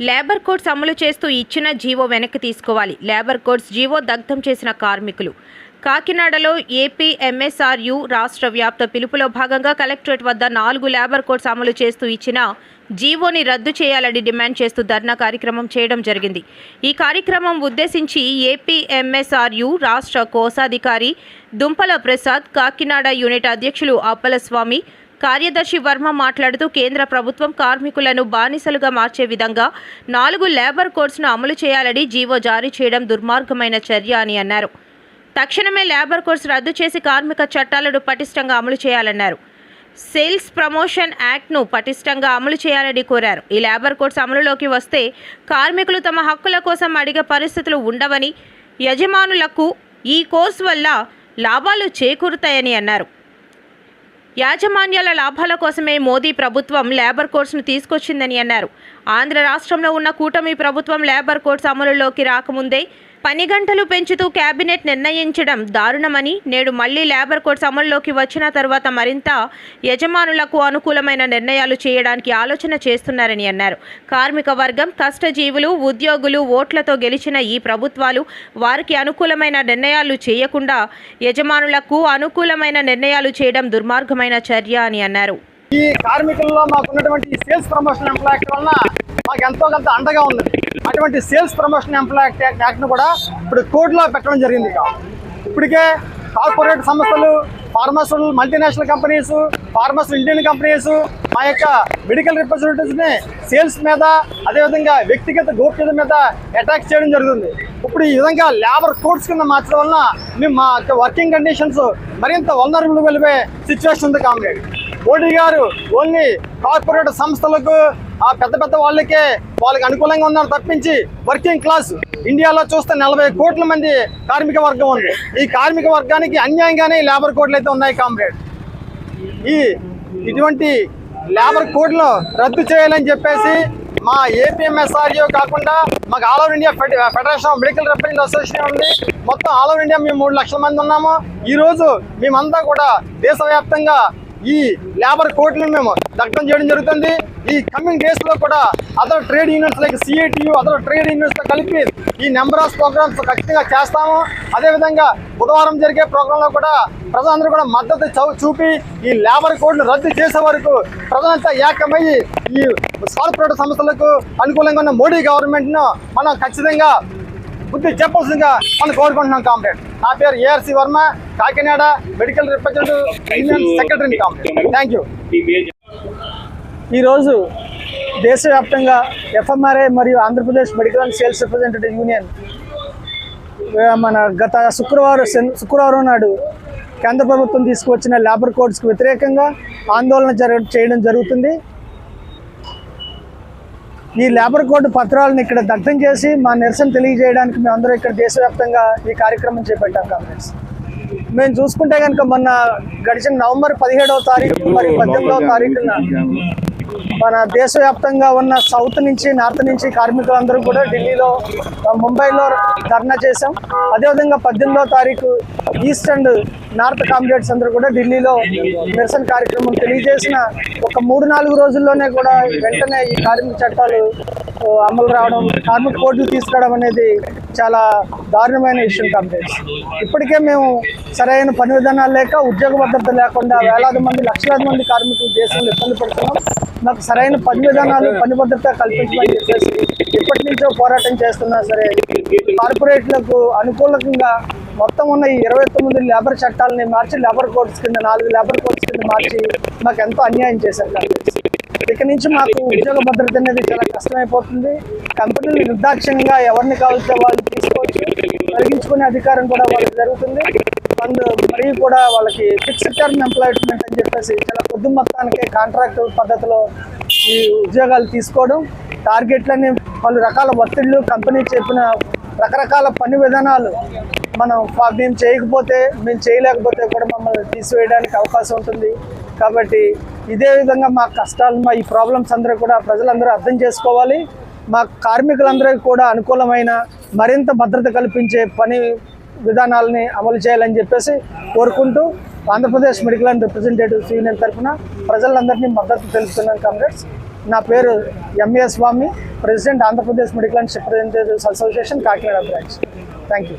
Labour codes అమలు చేస్తూ ఇచ్చిన జీవో వెనక్కి తీసుకోవాలి. లేబర్ కోడ్స్ జీవో దగ్ధం చేసిన కార్మికులు. కాకినాడలో ఏపీ ఎంఎస్ఆర్యు రాష్ట్ర వ్యాప్త పిలుపులో భాగంగా కలెక్టరేట్ వద్ద నాలుగు లేబర్ కోడ్స్ అమలు చేస్తూ ఇచ్చిన జీవోని రద్దు చేయాలని డిమాండ్ చేస్తూ ధర్నా కార్యక్రమం చేయడం జరిగింది. ఈ కార్యక్రమం ఉద్దేశించి ఏపీ ఎంఎస్ఆర్యు రాష్ట్ర కోశాధికారి దుంపల ప్రసాద్ కాకినాడ యూనిట్ అధ్యక్షులు అప్పలస్వామి కార్యదర్శి వర్మ మాట్లాడుతూ కేంద్ర ప్రభుత్వం కార్మికులను బానిసలుగా మార్చే విధంగా నాలుగు లేబర్ కోడ్స్ను అమలు చేయాలని జీవో జారీ చేయడం దుర్మార్గమైన చర్య అని అన్నారు. తక్షణమే లేబర్ కోడ్స్ రద్దు చేసి కార్మిక చట్టాలను పటిష్టంగా అమలు చేయాలన్నారు. సేల్స్ ప్రమోషన్ యాక్ట్ను పటిష్టంగా అమలు చేయాలని కోరారు. ఈ లేబర్ కోడ్స్ అమలులోకి వస్తే కార్మికులు తమ హక్కుల కోసం అడిగే పరిస్థితులు ఉండవని యజమానులకు ఈ కోర్సు వల్ల లాభాలు చేకూరుతాయని అన్నారు. యాజమాన్యాల లాభాల కోసమే మోదీ ప్రభుత్వం లేబర్ కోడ్స్ను తీసుకొచ్చిందని అన్నారు. ఆంధ్ర రాష్ట్రంలో ఉన్న కూటమి ప్రభుత్వం లేబర్ కోడ్స్ అమలులోకి రాకముందే పని గంటలు పెంచుతూ కేబినెట్ నిర్ణయించడం దారుణమని నేడు మళ్ళీ లేబర్ కోడ్స్ అమల్లోకి వచ్చిన తర్వాత మరింత యజమానులకు అనుకూలమైన నిర్ణయాలు చేయడానికి ఆలోచన చేస్తున్నారని అన్నారు. కార్మిక వర్గం కష్టజీవులు ఉద్యోగులు ఓట్లతో గెలిచిన ఈ ప్రభుత్వాలు వారికి అనుకూలమైన నిర్ణయాలు చేయకుండా యజమానులకు అనుకూలమైన నిర్ణయాలు చేయడం దుర్మార్గమైన చర్య అని అన్నారు. ఈ కార్మికుల్లో మాకున్నటువంటి సేల్స్ ప్రమోషన్ ఎంప్లాయ్ వలన మాకు ఎంతో కొంత అండగా ఉంది అటువంటి సేల్స్ ప్రమోషన్ ఎంప్లాయ్ యాక్ట్ను కూడా ఇప్పుడు కోర్టులో పెట్టడం జరిగింది ఇప్పటికే కార్పొరేట్ సంస్థలు pharmaceutical multinational companies pharmaceutical Indian companies మా యొక్క మెడికల్ రిప్రజెంటేటివ్స్ని సేల్స్ మీద అదేవిధంగా వ్యక్తిగత గోప్యత మీద అటాక్ చేయడం జరుగుతుంది. ఇప్పుడు ఈ విధంగా లేబర్ కోడ్స్ కింద మార్చడం వలన మేము మా యొక్క వర్కింగ్ కండిషన్స్ మరింత వల్నరబుల్ వెళ్ళిపోయే సిచ్యువేషన్ ఉంది కామ్రేడ్. మోడీ గారు ఓన్లీ కార్పొరేట్ సంస్థలకు ఆ పెద్ద పెద్ద వాళ్ళకే వాళ్ళకి అనుకూలంగా ఉన్నారు తప్పించి వర్కింగ్ క్లాస్ ఇండియాలో చూస్తే నలభై కోట్ల మంది కార్మిక వర్గం ఉంది. ఈ కార్మిక వర్గానికి అన్యాయంగానే లేబర్ కోడ్లు అయితే ఉన్నాయి కామ్రేడ్. ఈ ఇటువంటి లేబర్ కోడ్లు రద్దు చేయాలని చెప్పేసి మా ఏపీఎంఎస్ఆర్యో కాకుండా మాకు all over India fed- federation of medical represent association ఉంది. మొత్తం ఆల్ ఓవర్ ఇండియా మేము మూడు లక్షల మంది ఉన్నాము. ఈరోజు మేమంతా కూడా దేశవ్యాప్తంగా ఈ లేబర్ కోర్టులను మేము దగ్ధం చేయడం జరుగుతుంది. ఈ కమింగ్ డేస్లో కూడా other trade unions like CITU other trade యూనియన్స్తో కలిపి ఈ నెంబర్ ఆఫ్ ప్రోగ్రామ్స్ ఖచ్చితంగా చేస్తాము. అదేవిధంగా బుధవారం జరిగే ప్రోగ్రామ్లో కూడా ప్రజలందరూ కూడా మద్దతు చూపి ఈ లేబర్ కోడ్ను రద్దు చేసే వరకు ప్రజలంతా ఏకమయ్యి ఈ కార్పొరేట్ సంస్థలకు అనుకూలంగా ఉన్న మోడీ గవర్నమెంట్ను మనం ఖచ్చితంగా బుద్ధి చెప్పాల్సిందిగా మనం కోరుకుంటున్నాం కామ్రేడ్. నా పేరు ARC Varma Kakinada medical representative union secretary comrade. Thank you ఈరోజు దేశవ్యాప్తంగా ఎఫ్ఎంఆర్ఐ మరియు Andhra Pradesh medical and sales representative union మన గత శుక్రవారం శుక్రవారం నాడు కేంద్ర ప్రభుత్వం తీసుకువచ్చిన లేబర్ కోడ్స్కి వ్యతిరేకంగా ఆందోళన జరగ చేయడం జరుగుతుంది. ఈ లేబర్ కోడ్ పత్రాలను ఇక్కడ దగ్ధం చేసి మా నిరసన తెలియజేయడానికి మేమందరం ఇక్కడ దేశవ్యాప్తంగా ఈ కార్యక్రమం చేపట్టాం కాంగ్రెస్. మేము చూసుకుంటే కనుక మొన్న గడిచిన నవంబర్ పదిహేడవ తారీఖు మరియు పద్దెనిమిదవ తారీఖున మన దేశవ్యాప్తంగా ఉన్న సౌత్ నుంచి నార్త్ నుంచి కార్మికులందరూ కూడా ఢిల్లీలో ముంబైలో ధర్నా చేశాం. అదేవిధంగా పద్దెనిమిదో తారీఖు ఈస్ట్ అండ్ నార్త్ కామ్రేడ్స్ అందరూ కూడా ఢిల్లీలో నిరసన కార్యక్రమం తెలియజేసిన ఒక మూడు నాలుగు రోజుల్లోనే కూడా వెంటనే ఈ కార్మిక చట్టాలు అమలు రావడం కార్మిక కోర్టులు తీసుకురావడం అనేది చాలా దారుణమైన విషయం కామ్రేడ్స్. ఇప్పటికే మేము సరైన పని విధానాలు లేక ఉద్యోగ భద్రత లేకుండా వేలాది మంది లక్షలాది మంది కార్మికులు దేశంలో ఇబ్బంది పడుతున్నాం. మాకు సరైన పని విధానాలు పని భద్రత కల్పించమని చెప్పేసి ఇప్పటి నుంచో పోరాటం చేస్తున్నా సరే కార్పొరేట్లకు అనుకూలంగా మొత్తం ఉన్న ఈ ఇరవై తొమ్మిది లేబర్ చట్టాలని మార్చి లేబర్ కోడ్స్ కింద నాలుగు లేబర్ కోడ్స్ కింద మార్చి మాకు ఎంతో అన్యాయం చేశారు కార్మికులు. ఇక నుంచి మాకు ఉద్యోగ భద్రత అనేది చాలా కష్టమైపోతుంది కంపెనీలు నిర్దాక్ష్యంగా ఎవరిని కావాల్సిన వాళ్ళు తీసుకోవచ్చు తొలగించుకునే అధికారం కూడా వాళ్ళకి జరుగుతుంది అండ్ మరియు కూడా వాళ్ళకి ఫిక్స్డ్ టర్మ్ ఎంప్లాయ్మెంట్ అని చెప్పేసి చాలా కొద్ది మొత్తానికి కాంట్రాక్ట్ పద్ధతిలో ఈ ఉద్యోగాలు తీసుకోవడం టార్గెట్లని పలు రకాల ఒత్తిళ్ళు కంపెనీ చెప్పిన రకరకాల పని విధానాలు మనం మేము చేయకపోతే మేము చేయలేకపోతే కూడా మమ్మల్ని తీసివేయడానికి అవకాశం ఉంటుంది. కాబట్టి ఇదే విధంగా మా కష్టాలు మా ఈ ప్రాబ్లమ్స్ అందరూ కూడా ప్రజలందరూ అర్థం చేసుకోవాలి. మా కార్మికులందరికీ కూడా అనుకూలమైన మరింత భద్రత కల్పించే పని విధానాలని అమలు చేయాలని చెప్పేసి కోరుకుంటూ Andhra Pradesh medical and representatives union తరఫున ప్రజలందరినీ మద్దతు తెలుపుతున్నాను కామ్రేడ్స్ నా పేరు MA Swamy president Andhra Pradesh medical and representatives association Kakinada branch. Thank you